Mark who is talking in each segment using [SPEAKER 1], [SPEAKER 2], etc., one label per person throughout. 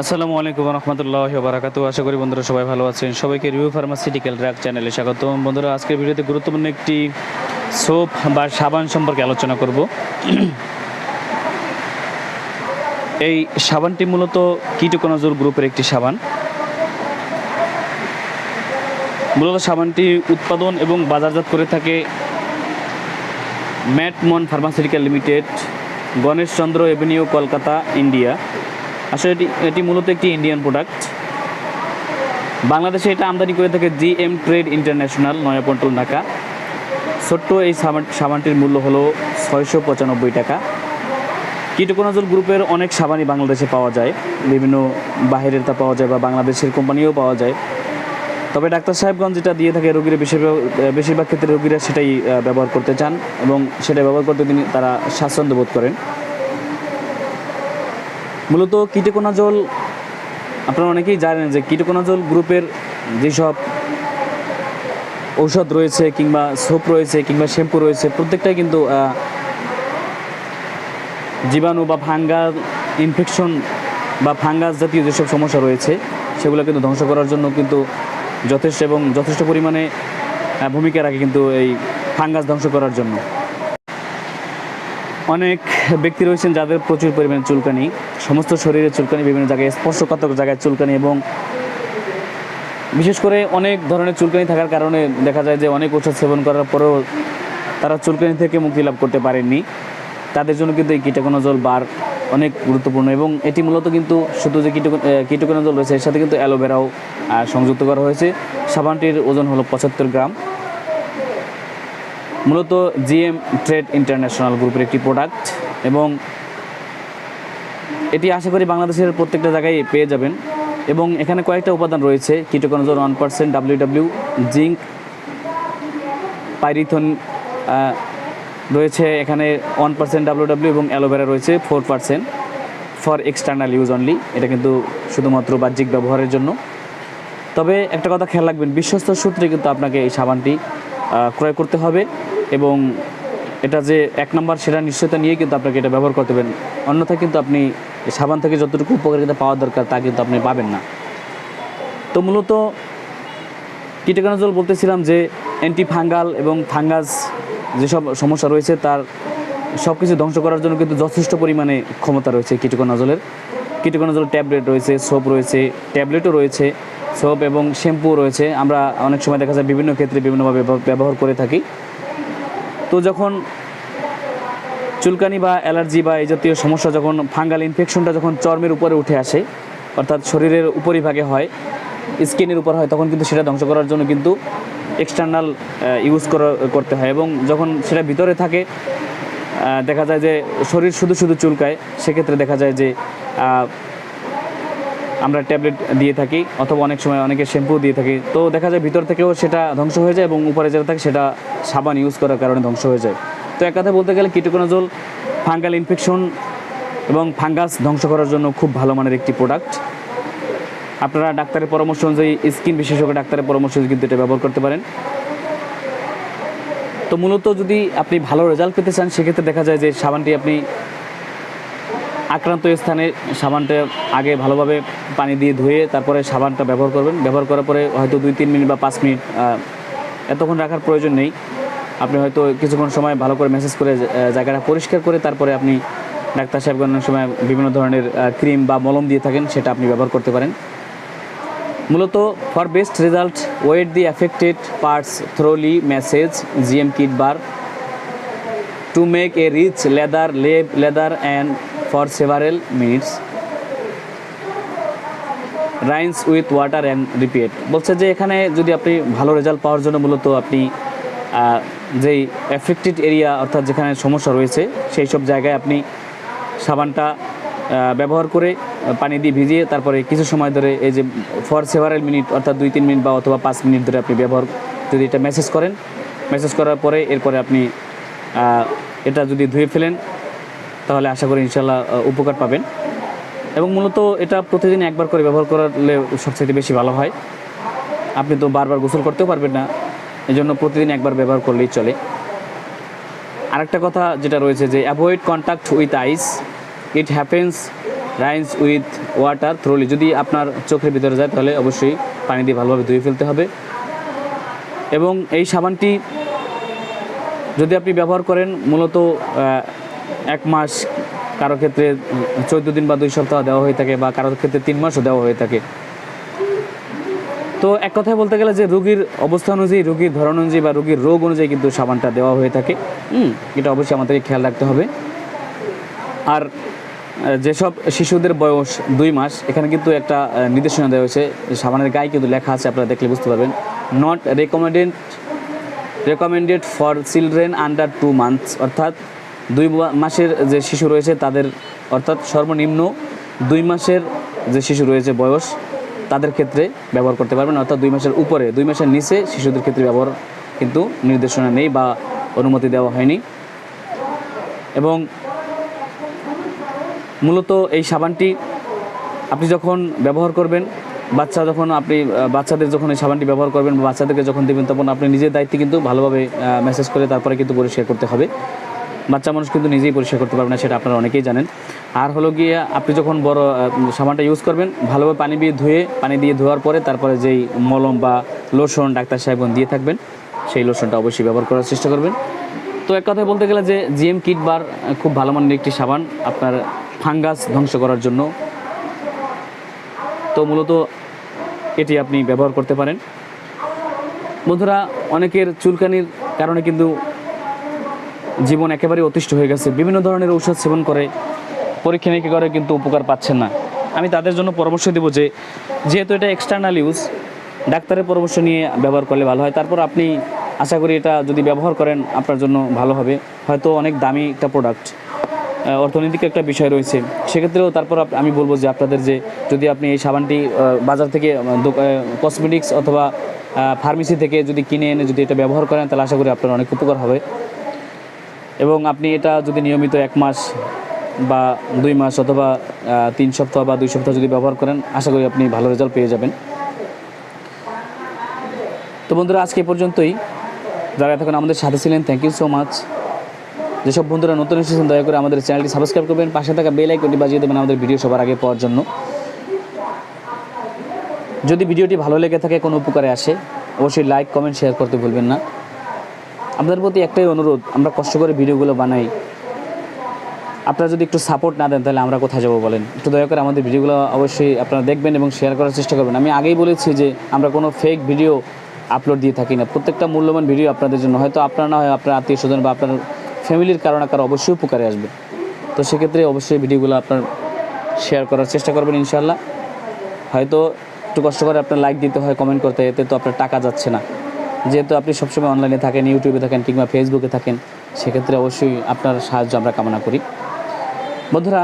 [SPEAKER 1] আসসালামু আলাইকুম রহমতুল্লাহ বারাকাতু আশা করি বন্ধুরা সবাই ভালো আছেন। সবাইকে রিভিউ ফার্মাসিউটিক্যাল ড্রাগ চ্যানেলে স্বাগত বন্ধুরা, আজকের ভিডিওতে গুরুত্বপূর্ণ একটি সোপ বা সাবান সম্পর্কে আলোচনা করব। এই সাবানটি মূলত কিটোকোনাজোল গ্রুপের একটি সাবান। মূলত সাবানটি উৎপাদন এবং বাজারজাত করে থাকে ম্যাটমন pharmaceutical limited, Ganeshchandra avenue, Kolkata, India. আসলে এটি এটি মূলত একটি ইন্ডিয়ান প্রোডাক্ট বাংলাদেশে এটা আমদানি করে থাকে G M trade international Nayapaltan Dhaka. ছোট্ট এই সাবান সাবানটির মূল্য হলো ছয়শো পঁচানব্বই টাকা। কিটোকোনাজল গ্রুপের অনেক সাবানই বাংলাদেশে পাওয়া যায়। বিভিন্ন বাহিরের তা পাওয়া যায় বা বাংলাদেশের কোম্পানিও পাওয়া যায়। তবে ডাক্তার সাহেবগঞ্জ যেটা দিয়ে থাকে রোগীরা বেশিরভাগ বেশিরভাগ ক্ষেত্রে রোগীরা সেটাই ব্যবহার করতে চান এবং সেটা ব্যবহার করতে তিনি তারা স্বাচ্ছন্দ্য বোধ করেন। মূলত কিটোকোনাজল, আপনারা অনেকেই জানেন যে কিটোকোনাজল গ্রুপের যেসব ঔষধ রয়েছে কিংবা সোপ রয়েছে কিংবা শ্যাম্পু রয়েছে, প্রত্যেকটাই কিন্তু জীবাণু বা ফাঙ্গাল ইনফেকশন বা ফাঙ্গাস জাতীয় যেসব সমস্যা রয়েছে, সেগুলো কিন্তু ধ্বংস করার জন্য কিন্তু যথেষ্ট এবং যথেষ্ট পরিমাণে ভূমিকা রাখে কিন্তু এই ফাঙ্গাস ধ্বংস করার জন্য। অনেক ব্যক্তি রয়েছেন যাদের প্রচুর পরিমাণে চুলকানি, সমস্ত শরীরে চুলকানি, বিভিন্ন জায়গায় স্পর্শকাতক জায়গায় চুলকানি এবং বিশেষ করে অনেক ধরনের চুলকানি থাকার কারণে দেখা যায় যে অনেক ওষুধ সেবন করার পরেও তারা চুলকানি থেকে মুক্তি লাভ করতে পারেননি। তাদের জন্য কিন্তু এই কিটাকোনাজল বার অনেক গুরুত্বপূর্ণ এবং এটি মূলত কিন্তু শুধু যে কিটো কিটোকোনাজল রয়েছে, এর সাথে কিন্তু অ্যালোভেরাও সংযুক্ত করা হয়েছে। সাবানটির ওজন হলো পঁচাত্তর গ্রাম। মূলত জিএম ট্রেড ইন্টারন্যাশনাল গ্রুপের একটি প্রোডাক্ট। এবং এটি আশা করি বাংলাদেশের প্রত্যেকটা জায়গায় পেয়ে যাবেন। এবং এখানে কয়েকটা উপাদান রয়েছে ketoconazole one percent W W zinc pyrithione রয়েছে এখানে ওয়ান পার্সেন্ট ডাব্লিউ ডাব্লিউ এবং অ্যালোভেরা রয়েছে four percent for external use only এটা কিন্তু শুধুমাত্র বাহ্যিক ব্যবহারের জন্য। তবে একটা কথা খেয়াল রাখবেন, বিশ্বস্ত সূত্রে কিন্তু আপনাকে এই সাবানটি ক্রয় করতে হবে এবং এটা যে এক নম্বর সেটা নিশ্চয়তা নিয়ে কিন্তু আপনাকে এটা ব্যবহার করতে হবে। অন্যথায় কিন্তু আপনি সাবান থেকে যতটুকু উপকারিতা পাওয়া দরকার তা কিন্তু আপনি পাবেন না। তো মূলত কিটোকানাজল বলতেছিলাম যে অ্যান্টি ফাঙ্গাল এবং ফাঙ্গাস যেসব সমস্যা রয়েছে তার সব কিছু ধ্বংস করার জন্য কিন্তু যথেষ্ট পরিমাণে ক্ষমতা রয়েছে কিটোকোনাজলের কিটোকোনাজল ট্যাবলেট রয়েছে, সোপ রয়েছে, ট্যাবলেটও রয়েছে, সোপ এবং শ্যাম্পু রয়েছে। আমরা অনেক সময় দেখা যায় বিভিন্ন ক্ষেত্রে বিভিন্নভাবে ব্যবহার করে থাকি। তো যখন চুলকানি বা অ্যালার্জি বা এই জাতীয় সমস্যা যখন ফাঙ্গাল ইনফেকশনটা যখন চর্মের উপরে উঠে আসে, অর্থাৎ শরীরের উপরিভাগে হয়, স্কিনের উপর হয়, তখন কিন্তু সেটা ধ্বংস করার জন্য কিন্তু এক্সটার্নাল ইউজ করা, করতে হয় এবং যখন সেটা ভিতরে থাকে দেখা যায় যে শরীর শুধু শুধু চুলকায়, সেক্ষেত্রে দেখা যায় যে আমরা ট্যাবলেট দিয়ে থাকি অথবা অনেক সময় অনেকে শ্যাম্পু দিয়ে থাকি। তো দেখা যায় ভিতর থেকেও সেটা ধ্বংস হয়ে যায় এবং উপরে যেটা থাকে সেটা সাবান ইউজ করার কারণে ধ্বংস হয়ে যায়। তো এক কথায় বলতে গেলে কিটোকোনাজল ফাঙ্গাল ইনফেকশন এবং ফাঙ্গাস ধ্বংস করার জন্য খুব ভালো মানের একটি প্রোডাক্ট আপনারা ডাক্তারের পরামর্শ অনুযায়ী স্কিন বিশেষজ্ঞ ডাক্তারের পরামর্শ কিন্তু এটা ব্যবহার করতে পারেন। তো মূলত যদি আপনি ভালো রেজাল্ট পেতে চান, সেক্ষেত্রে দেখা যায় যে সাবানটি আপনি আক্রান্ত স্থানে সাবানটা আগে ভালোভাবে পানি দিয়ে ধুয়ে তারপরে সাবানটা ব্যবহার করবেন। ব্যবহার করার পরে হয়তো দুই তিন মিনিট বা পাঁচ মিনিট এতক্ষণ রাখার প্রয়োজন নেই। আপনি হয়তো কিছুক্ষণ সময় ভালো করে মেসেজ করে জায়গাটা পরিষ্কার করে তারপরে আপনি ডাক্তার সাহেবগণ সময় বিভিন্ন ধরনের ক্রিম বা মলম দিয়ে থাকেন, সেটা আপনি ব্যবহার করতে পারেন। মূলত for best result wet the affected parts thoroughly massage GM kit bar to make a rich lather lab lather and for several minutes. Rinse with water and repeat বলছে যে এখানে যদি আপনি ভালো রেজাল্ট পাওয়ার জন্য মূলত আপনি যেই অ্যাফেক্টেড এরিয়া অর্থাৎ যেখানে সমস্যা রয়েছে, সেই সব জায়গায় আপনি সাবানটা ব্যবহার করে পানি দিয়ে ভিজিয়ে তারপরে কিছু সময় ধরে এই যে ফর সেভারেল মিনিট অর্থাৎ দুই তিন মিনিট বা অথবা পাঁচ মিনিট ধরে আপনি ব্যবহার, যদি এটা মেসেজ করেন মেসেজ করার পরে এরপরে আপনি এটা যদি ধুয়ে ফেলেন তাহলে আশা করি ইনশাল্লাহ উপকার পাবেন। এবং মূলত এটা প্রতিদিন একবার করে ব্যবহার করলে সবচেয়ে বেশি ভালো হয়। আপনি তো বারবার গোসল করতেও পারবেন না এই জন্য প্রতিদিন একবার ব্যবহার করলেই চলে। আরেকটা কথা যেটা রয়েছে যে avoid contact with eyes it happens rinse with water thoroughly যদি আপনার চোখের ভিতরে যায়, তাহলে অবশ্যই পানি দিয়ে ভালোভাবে ধুয়ে ফেলতে হবে। এবং এই সাবানটি যদি আপনি ব্যবহার করেন, মূলত এক মাস কারও ক্ষেত্রে চোদ্দ দিন বা দুই সপ্তাহ দেওয়া হয়ে থাকে বা কারোর ক্ষেত্রে তিন মাসও দেওয়া হয়ে থাকে। তো এক কথায় বলতে গেলে যে রোগীর অবস্থা অনুযায়ী, রোগীর ধরন অনুযায়ী বা রোগীর রোগ অনুযায়ী কিন্তু সাবানটা দেওয়া হয়ে থাকে। এটা অবশ্যই আমাদেরকে খেয়াল রাখতে হবে। আর যেসব শিশুদের বয়স দুই মাস, এখানে কিন্তু একটা নির্দেশনা দেওয়া হয়েছে। সাবানের গায়ে কিন্তু লেখা আছে, আপনারা দেখলে বুঝতে পারবেন। Not recommended recommended for children under two months অর্থাৎ দুই মাসের যে শিশু রয়েছে তাদের অর্থাৎ সর্বনিম্ন দুই মাসের যে শিশু রয়েছে বয়স, তাদের ক্ষেত্রে ব্যবহার করতে পারবেন। অর্থাৎ দুই মাসের উপরে, দুই মাসের নিচে শিশুদের ক্ষেত্রে ব্যবহার কিন্তু নির্দেশনা নেই বা অনুমতি দেওয়া হয়নি। এবং মূলত এই সাবানটি আপনি যখন ব্যবহার করবেন, বাচ্চা যখন আপনি বাচ্চাদের যখন এই সাবানটি ব্যবহার করবেন বা বাচ্চাদেরকে যখন দেবেন, তখন আপনি নিজের দায়িত্বে কিন্তু ভালোভাবে মেসেজ করে তারপরে কিন্তু পরিষ্কার করতে হবে। বাচ্চা মানুষ কিন্তু নিজেই পরিষ্কার করতে পারবে না, সেটা আপনারা অনেকেই জানেন। আর হলো গিয়ে, আপনি যখন বড় সাবানটা ইউজ করবেন, ভালোভাবে পানি দিয়ে ধুয়ে, পানি দিয়ে ধোয়ার পরে তারপরে যেই মলম বা লোশন ডাক্তার সাহেবগণ দিয়ে থাকবেন, সেই লোশনটা অবশ্যই ব্যবহার করার চেষ্টা করবেন। তো এক কথায় বলতে গেলে যে জিএম কিট বার খুব ভালো মানের একটি সাবান আপনার ফাঙ্গাস ধ্বংস করার জন্য। তো মূলত এটি আপনি ব্যবহার করতে পারেন। বন্ধুরা, অনেকের চুলকানির কারণে কিন্তু জীবন একেবারে অতিষ্ঠ হয়ে গেছে। বিভিন্ন ধরনের ঔষধ সেবন করে, পরীক্ষা নিরীক্ষা করে কিন্তু উপকার পাচ্ছেন না। আমি তাদের জন্য পরামর্শ দেবো যে, যেহেতু এটা এক্সটার্নাল ইউজ ডাক্তারের পরামর্শ নিয়ে ব্যবহার করলে ভালো হয়। তারপর আপনি আশা করি এটা যদি ব্যবহার করেন, আপনার জন্য ভালো হবে। হয়তো অনেক দামি একটা প্রোডাক্ট অর্থনৈতিক একটা বিষয় রয়েছে। সেক্ষেত্রেও তারপর আমি বলব যে আপনাদের যে, যদি আপনি এই সাবানটি বাজার থেকে কসমেটিক্স অথবা ফার্মেসি থেকে যদি কিনে এনে যদি এটা ব্যবহার করেন, তাহলে আশা করি আপনার অনেক উপকার হবে। এবং আপনি এটা যদি নিয়মিত এক মাস বা দুই মাস অথবা তিন সপ্তাহ বা দুই সপ্তাহ যদি ব্যবহার করেন, আশা করি আপনি ভালো রেজাল্ট পেয়ে যাবেন। তো বন্ধুরা, আজকে পর্যন্তই। যারা এতক্ষণ আমাদের সাথে ছিলেন থ্যাংক ইউ সো মাচ যেসব বন্ধুরা নতুন এসেছেন, দয়া করে আমাদের চ্যানেলটি সাবস্ক্রাইব করবেন। পাশে থাকা বেল আইকনটি বাজিয়ে দেবেন আমাদের ভিডিও সবার আগে পাওয়ার জন্য। যদি ভিডিওটি ভালো লেগে থাকে, কোনো উপকারে আসে, অবশ্যই লাইক কমেন্ট শেয়ার করতে ভুলবেন না। আপনাদের প্রতি একটাই অনুরোধ, আমরা কষ্ট করে ভিডিওগুলো বানাই। আপনারা যদি একটু সাপোর্ট না দেন, তাহলে আমরা কোথায় যাব বলেন? একটু দয়া করে আমাদের ভিডিওগুলো অবশ্যই আপনারা দেখবেন এবং শেয়ার করার চেষ্টা করবেন। আমি আগেই বলেছি যে, আমরা কোনো ফেক ভিডিও আপলোড দিয়ে থাকি না। প্রত্যেকটা মূল্যবান ভিডিও আপনাদের জন্য। হয়তো আপনার না হয় আপনার আত্মীয় স্বজন বা আপনার ফ্যামিলির কারণে কারও অবশ্যই উপকারে আসবে। তো সেক্ষেত্রে অবশ্যই ভিডিওগুলো আপনার শেয়ার করার চেষ্টা করবেন ইনশাল্লাহ হয়তো একটু কষ্ট করে আপনার লাইক দিতে হয় কমেন্ট করতে এতে তো আপনার টাকা যাচ্ছে না। যেহেতু আপনি সবসময় অনলাইনে থাকেন ইউটিউবে থাকেন কিংবা ফেসবুকে থাকেন, সেক্ষেত্রে অবশ্যই আপনার সাহায্য আমরা কামনা করি। বন্ধুরা,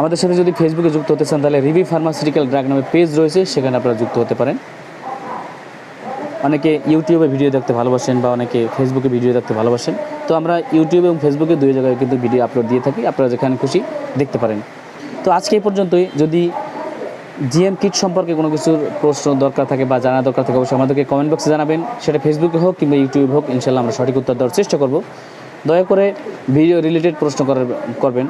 [SPEAKER 1] আমাদের সাথে যদি ফেসবুকে যুক্ত হতে চান, তাহলে রিভি ফার্মাসিউটিক্যাল ড্রাগ নামে পেজ রয়েছে, সেখানে আপনারা যুক্ত হতে পারেন। অনেকে ইউটিউবে ভিডিও দেখতে ভালোবাসেন বা অনেকে ফেসবুকে ভিডিও দেখতে ভালোবাসেন। তো আমরা ইউটিউব এবং ফেসবুকে দুই জায়গায় কিন্তু ভিডিও আপলোড দিয়ে থাকি, আপনারা যেখানে খুশি দেখতে পারেন। তো আজকে এই পর্যন্তই। যদি জিএম কিট সম্পর্কে কোনো কিছুর প্রশ্ন দরকার থাকে বা জানা দরকার থাকে, অবশ্যই আমাদেরকে কমেন্ট বক্সে জানাবেন। সেটা ফেসবুকে হোক কিংবা ইউটিউবে হোক ইনশাল্লাহ আমরা সঠিক উত্তর দেওয়ার চেষ্টা করব। দয়া করে ভিডিও রিলেটেড প্রশ্ন করার, করবেন,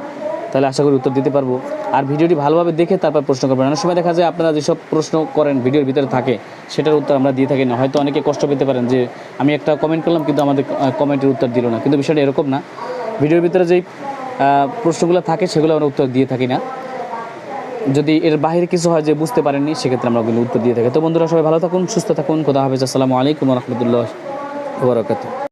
[SPEAKER 1] তাহলে আশা করি উত্তর দিতে পারব। আর ভিডিওটি ভালোভাবে দেখে তারপর প্রশ্ন করবেন। অনেক সময় দেখা যায় আপনারা যেসব প্রশ্ন করেন, ভিডিওর ভিতরে থাকে, সেটার উত্তর আমরা দিয়ে থাকি না। হয়তো অনেকে কষ্ট পেতে পারেন যে, আমি একটা কমেন্ট করলাম কিন্তু আমাদের কমেন্টের উত্তর দিল না। কিন্তু বিষয়টা এরকম না। ভিডিওর ভিতরে যেই প্রশ্নগুলো থাকে, সেগুলো আমরা উত্তর দিয়ে থাকি না। যদি এর বাইরে কিছু হয় যে বুঝতে পারেননি, সেক্ষেত্রে আমরা ওগুলো উত্তর দিয়ে থাকি। তো বন্ধুরা, সবাই ভালো থাকুন, সুস্থ থাকুন। খোদা হাফিজ। আসসালামু আলাইকুম রহমতুল্লাহ বরকাত